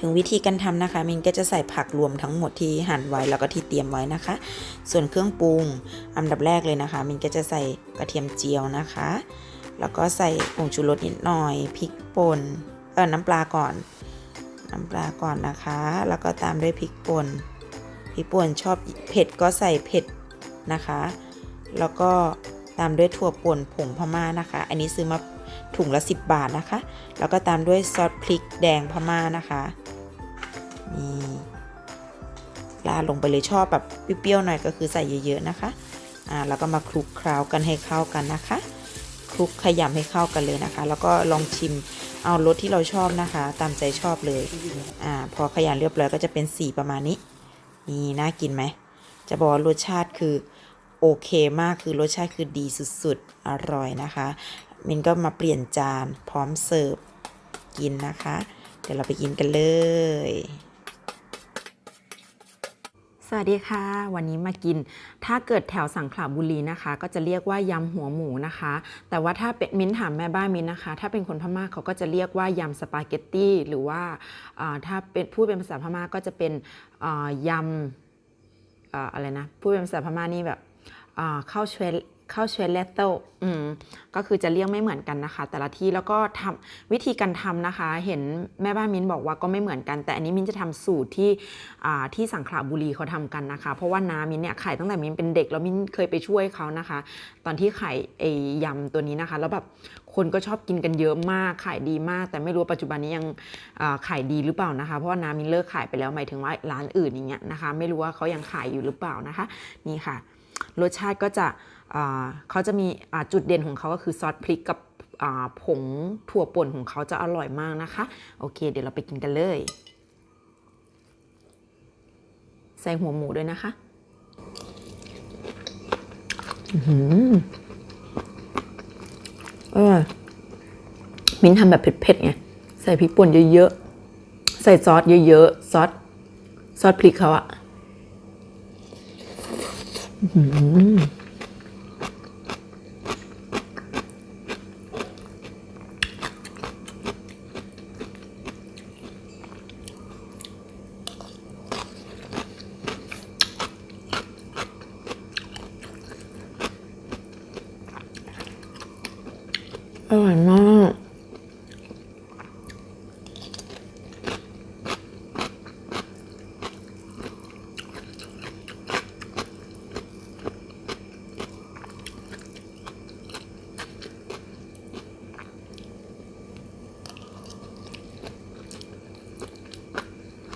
ถึงวิธีการทำนะคะ มินก็จะใส่ผักรวมทั้งหมดที่หั่นไว้แล้วก็ที่เตรียมไว้นะคะ ส่วนเครื่องปรุงอันดับแรกเลยนะคะ มินก็จะใส่กระเทียมเจียวนะคะ แล้วก็ใส่ผงชูรสนิดหน่อยพริกป่นเออน้ำปลาก่อน น้ำปลาก่อนนะคะ แล้วก็ตามด้วยพริกป่นพริกป่นชอบเผ็ดก็ใส่เผ็ดนะคะ แล้วก็ ตามด้วยถั่วป่นผงพม่านะคะ อันนี้ซื้อมาถุงละ 10 บาทนะคะ แล้วก็ตามด้วยซอสพริกแดงพม่านะคะนี่ลาดลงไปเลยชอบแบบเปรี้ยวๆหน่อยก็คือใส่เยอะ ๆนะคะอ่าแล้วก็มาคลุกเคล้ากันให้เข้ากันนะคะ คลุกขยำให้เข้ากันเลยนะคะ แล้วก็ลองชิมเอารสที่เราชอบนะคะ ตามใจชอบเลยอ่าพอขยำเรียบร้อยก็จะเป็นสีประมาณนี้นี่น่ากินไหมจะบอกว่ารสชาติคือ โอเคมากคือรสชาติคือดีสุดๆ อร่อยนะคะ มินก็มาเปลี่ยนจานพร้อมเสิร์ฟกินนะคะ เดี๋ยวเราไปกินกันเลย สวัสดีค่ะ วันนี้มากิน ถ้าเกิดแถวสังขละบุรีนะคะ ก็จะเรียกว่ายำหัวหมูนะคะ แต่ว่าถ้าเป็นมิ้นถามแม่บ้านมิ้นนะคะ ถ้าเป็นคนพม่าเขาก็จะเรียกว่ายำสปาเกตตี้หรือว่าถ้าเป็นพูดเป็นภาษาพม่าก็จะเป็นยำออะไรนะพูดเป็นภาษาพม่านี่แบบ อ่าข้าเชวข้าเชวเลตเตอืมก็คือจะเรียกไม่เหมือนกันนะคะ แต่ละที่แล้วก็ทำวิธีการทำนะคะ เห็นแม่บ้านมิ้นบอกว่าก็ไม่เหมือนกัน แต่อันนี้มิ้นจะทำสูตรที่ที่สังขละบุรีเขาทำกันนะคะ เพราะว่าน้ามิ้นเนี่ยขายตั้งแต่มิ้นเป็นเด็กแล้วมิ้นเคยไปช่วยเขานะคะ ตอนที่ขายไอ้ยำตัวนี้นะคะ แล้วแบบคนก็ชอบกินกันเยอะมากขายดีมาก แต่ไม่รู้ว่าปัจจุบันนี้ยังขายดีหรือเปล่านะคะ เพราะว่าน้ามิ้นเลิกขายไปแล้วหมายถึงว่าร้านอื่นอย่างเงี้ยนะคะ ไม่รู้ว่าเขายังขายอยู่หรือเปล่านะคะ นี่ค่ะ รสชาติก็จะเขาจะมีจุดเด่นของเขาก็คือซอสพริกกับผงถั่วป่นของเขาจะอร่อยมากนะคะ โอเค เดี๋ยวเราไปกินกันเลย ใส่หัวหมูด้วยนะคะอื้อหือเออมิ้นทำแบบเผ็ดๆไงใส่พริกป่นเยอะๆ ใส่ซอสเยอะๆ ซอส ซอสพริกเขาอะ อร่อยมาก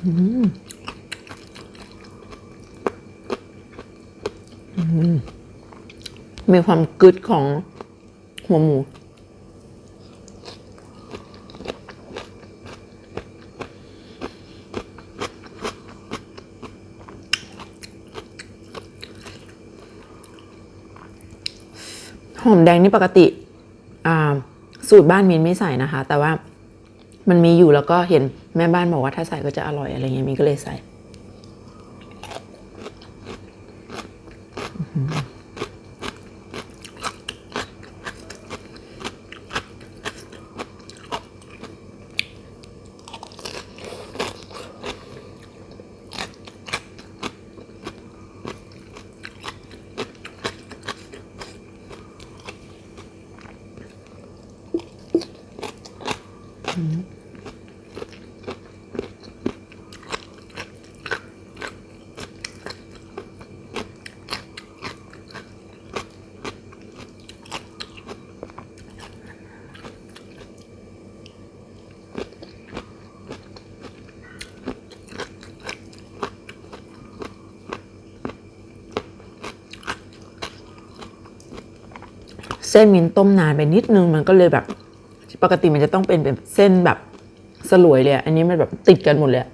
มีความกึดของหัวหมู หอมแดงนี่ปกติ สูตรบ้านมินไม่ใส่นะคะ แต่ว่า มันมีอยู่แล้วก็เห็นแม่บ้านบอกว่าถ้าใส่ก็จะอร่อยอะไรเงี้ยมีก็เลยใส่ เส้นมินต้มนานไปนิดนึงมันก็เลยแบบ ปกติมันจะต้องเป็นแบบเส้นแบบสลวยเลยอันนี้มันแบบติดกันหมดเลย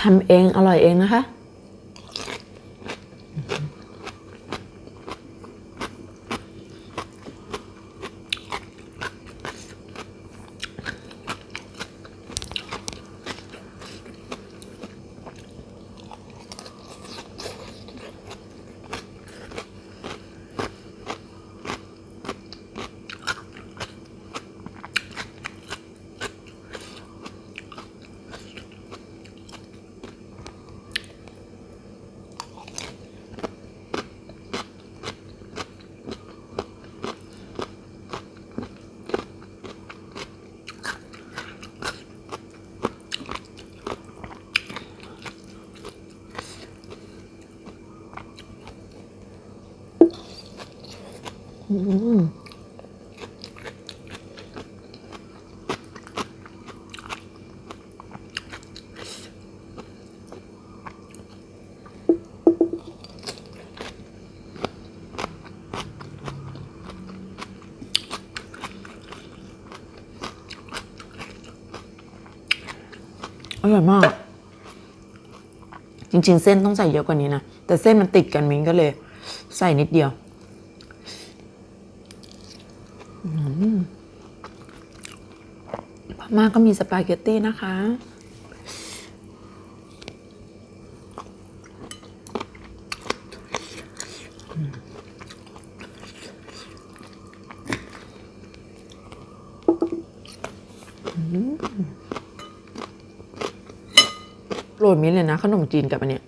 ทำเองอร่อยเองนะคะ อร่อยมาก จริงๆ เส้นต้องใส่เยอะกว่านี้นะ แต่เส้นมันติดกันมิ้งก็เลย ใส่นิดเดียว พม่าก็มีสปาเกตตี้นะคะ โรดมิ้นเลยนะ ขนมจีนกับอันเนี้ย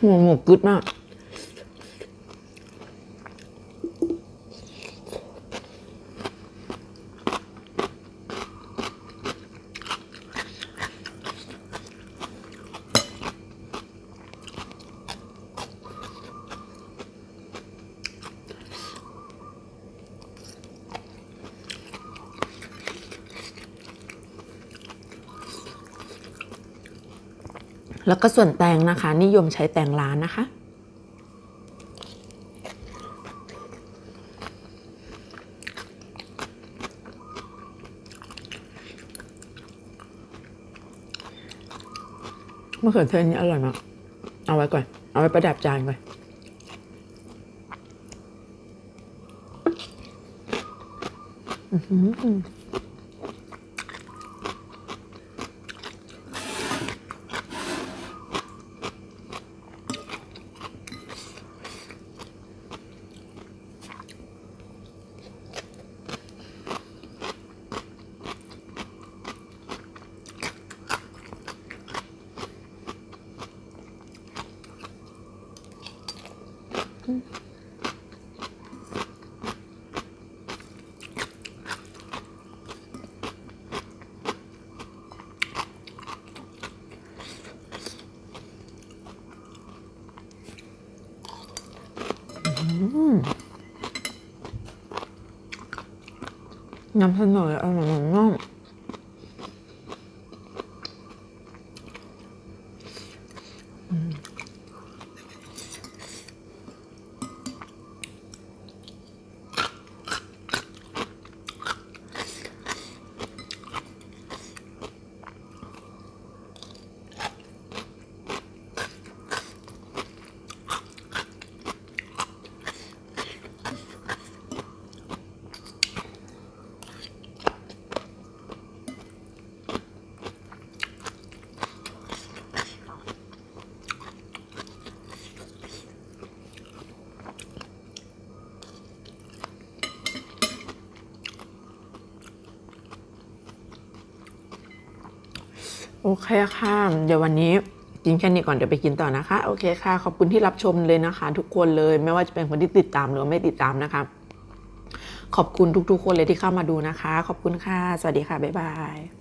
หัวหมูกึดมาก แล้วก็ส่วนแตงนะคะ นิยมใช้แตงร้านนะคะ มะเขือเทศนี่อร่อยมาก เอาไว้ก่อน เอาไว้ประดับจานก่อนอือหือ นำเสนออร่อยมาก โอเคค่ะ เดี๋ยววันนี้กินแค่นี้ก่อนเดี๋ยวไปกินต่อนะคะ โอเคค่ะ ขอบคุณที่รับชมเลยนะคะ ทุกคนเลยไม่ว่าจะเป็นคนที่ติดตามหรือไม่ติดตามนะคะ ขอบคุณทุกๆ คนเลยที่เข้ามาดูนะคะ ขอบคุณค่ะ สวัสดีค่ะ บ๊ายบาย